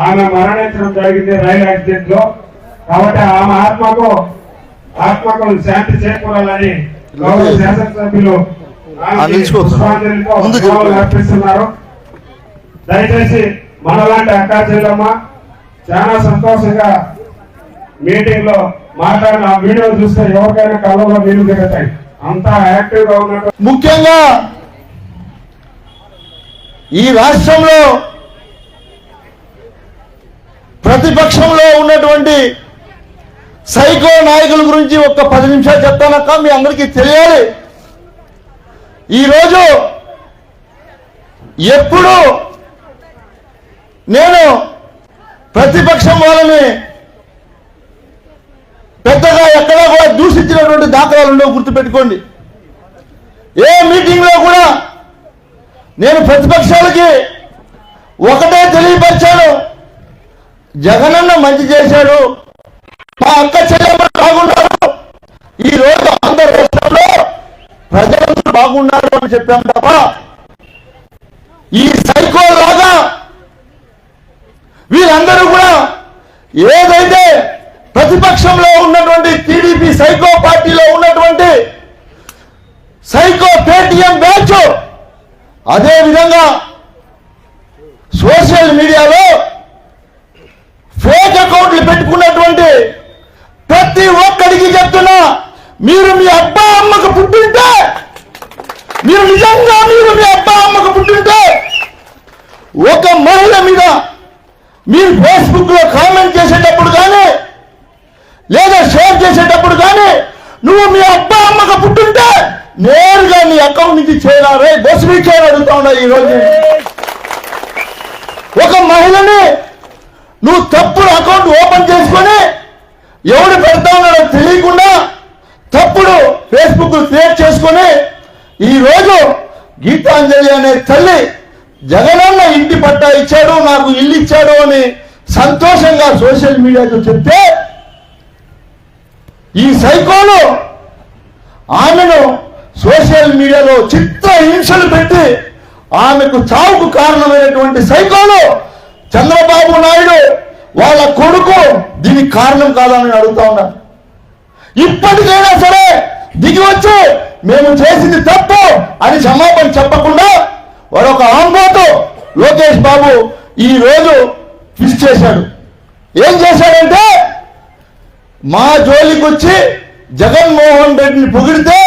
ఆమె మరణించడం జరిగింది రైలు యాక్సిడెంట్లో కాబట్టి ఆమె ఆత్మకు ఆత్మకు శాంతి చేకూరాలని గౌరవ శాసనసభ్యులు. అర్పిస్తున్నారు. దయచేసి మనలాంటి అక్కా చెల్లమ్మ చాలా సంతోషంగా మీటింగ్లో మాట్లాడిన ఆ వీడియో చూస్తే ఎవరికైనా కళ్ళలో నీళ్ళు తిరుగుతాయి. అంతా యాక్టివ్గా ఉన్నట్టు ముఖ్యంగా ఈ రాష్ట్రంలో ప్రతిపక్షంలో ఉన్నటువంటి సైకో నాయకుల గురించి ఒక్క పది నిమిషాలు చెప్తానక్క మీ అందరికీ తెలియాలి. ఈరోజు ఎప్పుడు నేను ప్రతిపక్షం వాళ్ళని పెద్దగా ఎక్కడా కూడా దూషించినటువంటి దాఖలాలు ఉండవు గుర్తుపెట్టుకోండి. ఏ మీటింగ్లో కూడా నేను ప్రతిపక్షాలకి ఒకటే తెలియపరిచాను. జగనన్న మంచి చేశాడు. మా అక్క చెల్లెమ్మ బాగున్నారు. ఈ రోజు ఆంధ్ర రాష్ట్రంలో ప్రజలందరూ బాగున్నారు అని చెప్పాం తప్ప ఈ సైకో లాగా వీరందరూ కూడా ఏదైతే ప్రతిపక్షంలో ఉన్నటువంటి టీడీపీ సైకో పార్టీలో ఉన్నటువంటి సైకో పేటిఎం బ్యాచ్ అదే విధంగా సోషల్ మీడియాలో ఫేక్ పెట్టుకున్నటువంటి ప్రతి ఒక్కడికి చెప్తున్నా మీరు మీ అబ్బా అమ్మకు పుట్టింటే మీరు నిజంగా మీరు మీ అబ్బా అమ్మకు పుట్టింటే ఒక మహిళ మీద మీరు ఫేస్బుక్లో కామెంట్ చేసేటప్పుడు కానీ లేదా షేర్ చేసేటప్పుడు కానీ నువ్వు మీ అబ్బా అమ్మకు పుట్టుంటే నేరుగా నీ అకౌంట్ నుంచి చేరారే బస్మీకే అడుగుతా ఉన్నా ఈరోజు. ఒక మహిళని నువ్వు తప్పుడు అకౌంట్ ఓపెన్ చేసుకొని ఎవడు పెడతా ఉన్నాడో తెలియకుండా తప్పుడు ఫేస్బుక్ క్రియేట్ చేసుకొని ఈ రోజు గీతాంజలి అనే తల్లి జగనన్న ఇంటి పట్టా ఇచ్చాడు నాకు ఇల్లు ఇచ్చాడు అని సంతోషంగా సోషల్ మీడియాతో చెప్తే ఈ సైకోలు ఆమెను సోషల్ మీడియాలో చిత్ర హింసలు పెట్టి ఆమెకు చావుకు కారణమైనటువంటి సైకోలు చంద్రబాబు నాయుడు వాళ్ళ కొడుకు దీనికి కారణం కాదని అడుగుతా ఉన్నా. ఇప్పటికైనా సరే దిగి వచ్చి మేము చేసింది తప్పు అని క్షమాపణ చెప్పకుండా వాడొక ఆంబోతో లోకేష్ బాబు ఈ రోజు ట్విస్ట్ చేశాడు. ఏం చేశాడంటే మా జోలికి వచ్చి జగన్మోహన్ రెడ్డిని పొగిడితే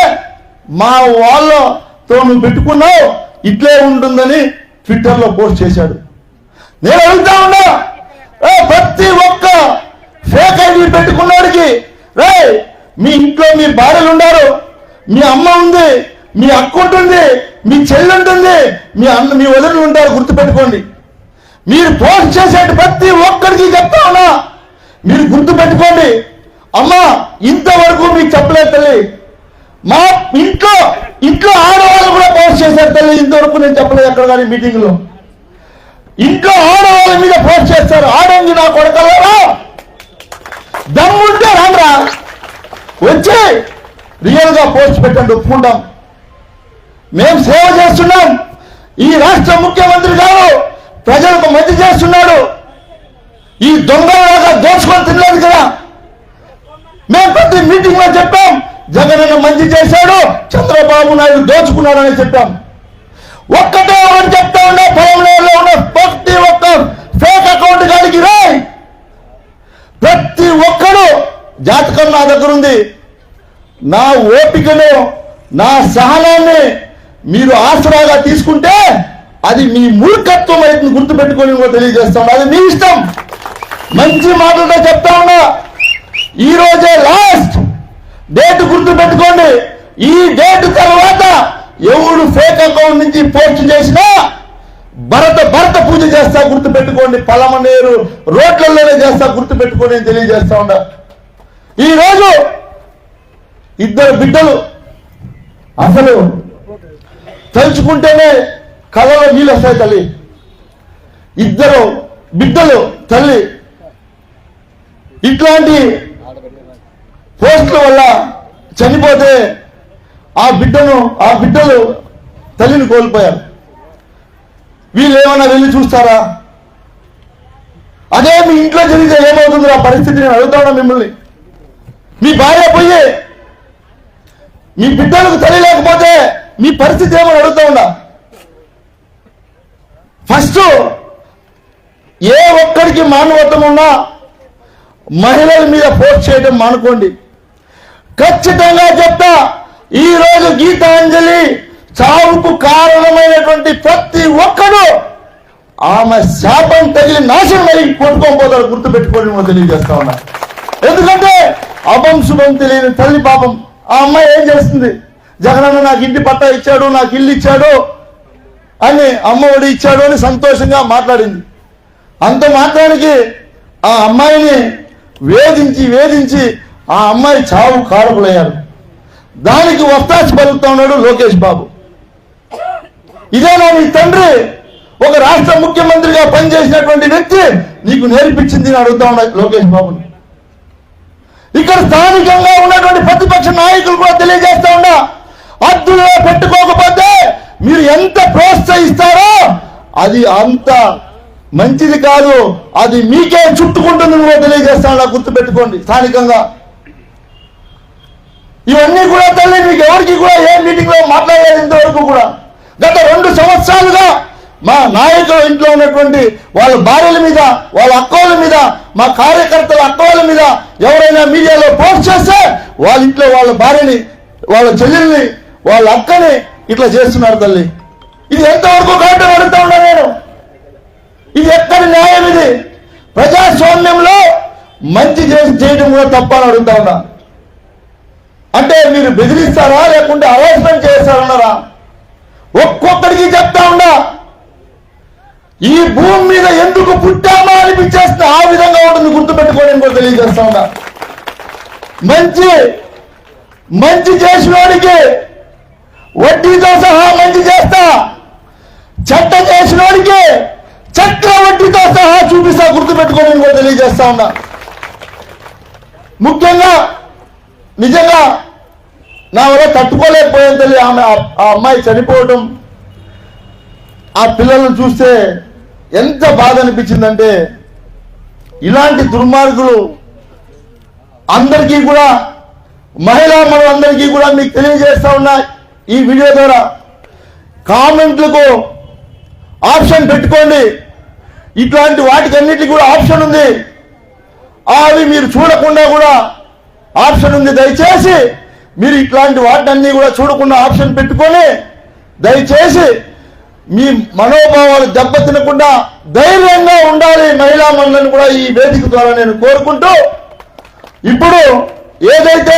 మా వాళ్ళతో నువ్వు పెట్టుకున్నావు ఇట్లే ఉంటుందని ట్విట్టర్లో పోస్ట్ చేశాడు. నేను అడుగుతా ఉన్నా. ప్రతి ఒక్క ఫేక్ ఐడి పెట్టుకున్నాడికి రే మీ ఇంట్లో మీ భార్యలు ఉన్నారు మీ అమ్మ ఉంది మీ అక్క ఉంటుంది మీ చెల్లి ఉంటుంది మీ అన్న మీ వదిలి ఉంటారు గుర్తుపెట్టుకోండి. మీరు పోస్ట్ చేసే ప్రతి ఒక్కరికి చెప్తా ఉన్నా. మీరు గుర్తుపెట్టుకోండి. అమ్మా ఇంతవరకు మీకు చెప్పలేదు తల్లి. మా ఇంట్లో ఇంట్లో ఆడవాళ్ళు కూడా పోస్ట్ చేశారు తల్లి ఇంతవరకు నేను చెప్పలేదు ఎక్కడ కానీ మీటింగ్లో. ఇంట్లో ఆడవాళ్ళ మీద పోస్ట్ చేస్తారు. ఆడంగి నా కొడకలరా దమ్ముంటే రామరా వచ్చి రియల్గా పోస్ట్ పెట్టండి ఒప్పుకుంటాం. మేము సేవ చేస్తున్నాం. ఈ రాష్ట్ర ముఖ్యమంత్రి గారు ప్రజలకు మంచి చేస్తున్నాడు. ఈ దొంగలాగా దోచుకొని తినలేదు కదా. మేము ప్రతి మీటింగ్లో చెప్పాం జగన్ మంచి చేశాడు చంద్రబాబు నాయుడు దోచుకున్నాడని చెప్పాం. ఒక్కటే ఒకటి చెప్తా ఉన్నా పొలంలో ఉన్న ప్రతి ఒక్క ఫేక్ అకౌంట్ కాడికి రాయ్ ప్రతి ఒక్కడు జాతకం నా దగ్గర ఉంది. నా ఓపికను నా సహనాన్ని మీరు ఆసరాగా తీసుకుంటే అది మీ మూర్ఖత్వం అయితే గుర్తుపెట్టుకొని కూడా తెలియజేస్తాం. అది మీ ఇష్టం. మంచి మాటలతో చెప్తా ఉన్నా. ఈ రోజే లాస్ట్ డేట్ గుర్తు పెట్టుకోండి ఈ డేట్ తర్వాత ఎవడు ఫేక్ అకౌంట్ నుంచి పోస్ట్ చేసినా భరత భరత పూజ చేస్తా గుర్తు పెట్టుకోండి పలమనేరు రోడ్లలోనే చేస్తా గుర్తు పెట్టుకోండి తెలియజేస్తా ఉండ ఈ రోజు ఇద్దరు బిడ్డలు అసలు తలుచుకుంటేనే కళలో నీళ్ళు వస్తాయి తల్లి. ఇద్దరు బిడ్డలు తల్లి. ఇట్లాంటి పోస్టుల వల్ల చనిపోతే ఆ బిడ్డను ఆ బిడ్డలు తల్లిని కోల్పోయారు. వీళ్ళు ఏమన్నా వెళ్ళి చూస్తారా? అదే మీ ఇంట్లో జరిగితే ఏమవుతుంది ఆ పరిస్థితి? నేను అడుగుతా మిమ్మల్ని? మీ భార్య పోయి మీ బిడ్డలకు తల్లి లేకపోతే మీ పరిస్థితి ఏమని అడుగుతా ఉన్నా? ఫస్ట్ ఏ ఒక్కడికి మానవత్వం ఉన్నా మహిళల మీద పోస్ట్ చేయడం మానుకోండి. ఖచ్చితంగా చెప్తా ఈ రోజు గీతాంజలి చావుకు కారణమైనటువంటి ప్రతి ఒక్కడు ఆమె శాపం తగిలి నాశనం అయ్యి కొట్టుకోకపోతారు గుర్తు పెట్టుకోండి తెలియజేస్తా ఉన్నా. ఎందుకంటే అభం శుభం తెలియని తల్లి పాపం. ఆ అమ్మాయి ఏం చేస్తుంది? జగనన్న నాకు ఇంటి పట్టా ఇచ్చాడు నాకు ఇల్లు ఇచ్చాడు అని అమ్మఒడి ఇచ్చాడు అని సంతోషంగా మాట్లాడింది. అంత మాత్రానికి ఆ అమ్మాయిని వేధించి వేధించి ఆ అమ్మాయి చావు కారకులయ్యారు. దానికి వస్తాచి పలుకుతా ఉన్నాడు లోకేష్ బాబు. ఇదేనా నీ తండ్రి ఒక రాష్ట్ర ముఖ్యమంత్రిగా పనిచేసినటువంటి వ్యక్తి నీకు నేర్పించింది అని అడుగుతా ఉన్నాడు లోకేష్ బాబుని. ఇక్కడ స్థానికంగా ఉన్నటువంటి ప్రతిపక్ష నాయకులు కూడా తెలియజేస్తా ఉన్నా అద్దులో పెట్టుకోకపోతే మీరు ఎంత ప్రోత్సహిస్తారో అది అంత మంచిది కాదు అది మీకే చుట్టుకుంటుందని కూడా తెలియజేస్తా ఉన్నా గుర్తుపెట్టుకోండి స్థానికంగా. ఇవన్నీ కూడా తల్లి మీకు ఎవరికి కూడా ఏ మీటింగ్లో మాట్లాడలేదు ఇంతవరకు కూడా. గత రెండు సంవత్సరాలుగా మా నాయకుల ఇంట్లో ఉన్నటువంటి వాళ్ళ భార్యల మీద వాళ్ళ అక్కల మీద మా కార్యకర్తల అక్కల మీద ఎవరైనా మీడియాలో పోస్ట్ చేస్తే వాళ్ళ ఇంట్లో వాళ్ళ భార్యని వాళ్ళ చెల్లెల్ని వాళ్ళ అక్కని ఇట్లా చేస్తున్నారు తల్లి. ఇది ఎంతవరకు కరెక్ట్ అడుగుతా ఉన్నా నేను? ఇది ఎక్కడి న్యాయం ఇది? ప్రజాస్వామ్యంలో మంచి చేసి చేయడం కూడా తప్ప అని అడుగుతా ఉన్నా. అంటే మీరు బెదిరిస్తారా లేకుంటే అరేంజ్మెంట్ చేస్తారన్నారా? ఒక్కొక్కడికి చెప్తా ఉన్నా ఈ భూమి మీద ఎందుకు పుట్టామా అనిపించేస్తే ఆ విధంగా ఉంటుంది గుర్తుపెట్టుకోవడం కూడా తెలియజేస్తా ఉన్నా. మంచి మంచి చేసిన వాడికి వడ్డీతో సహా మంచి చేస్తా. చెట్ట చేసిన వాడికి చక్ర వడ్డీతో సహా చూపిస్తా. గుర్తుపెట్టుకోవడం కూడా తెలియజేస్తా ఉన్నా. ముఖ్యంగా నిజంగా నా వల్ల తట్టుకోలేకపోయాను తల్లి ఆమె. ఆ- అమ్మాయి చనిపోవడం ఆ పిల్లలను చూస్తే ఎంత బాధ అనిపించిందంటే ఇలాంటి దుర్మార్గులు అందరికీ కూడా మహిళా మనందరికీ కూడా మీకు తెలియజేస్తా ఉన్నా ఈ వీడియో ద్వారా. కామెంట్లకు ఆప్షన్ పెట్టుకోండి. ఇట్లాంటి వాటికన్నిటికీ కూడా ఆప్షన్ ఉంది. అవి మీరు చూడకుండా కూడా ఆప్షన్ ఉంది. దయచేసి మీరు ఇట్లాంటి వాటన్నీ కూడా చూడకుండా ఆప్షన్ పెట్టుకొని దయచేసి మీ మనోభావాలు దెబ్బతినకుండా ధైర్యంగా ఉండాలి మహిళా మండలిని కూడా ఈ వేదిక ద్వారా నేను కోరుకుంటూ ఇప్పుడు ఏదైతే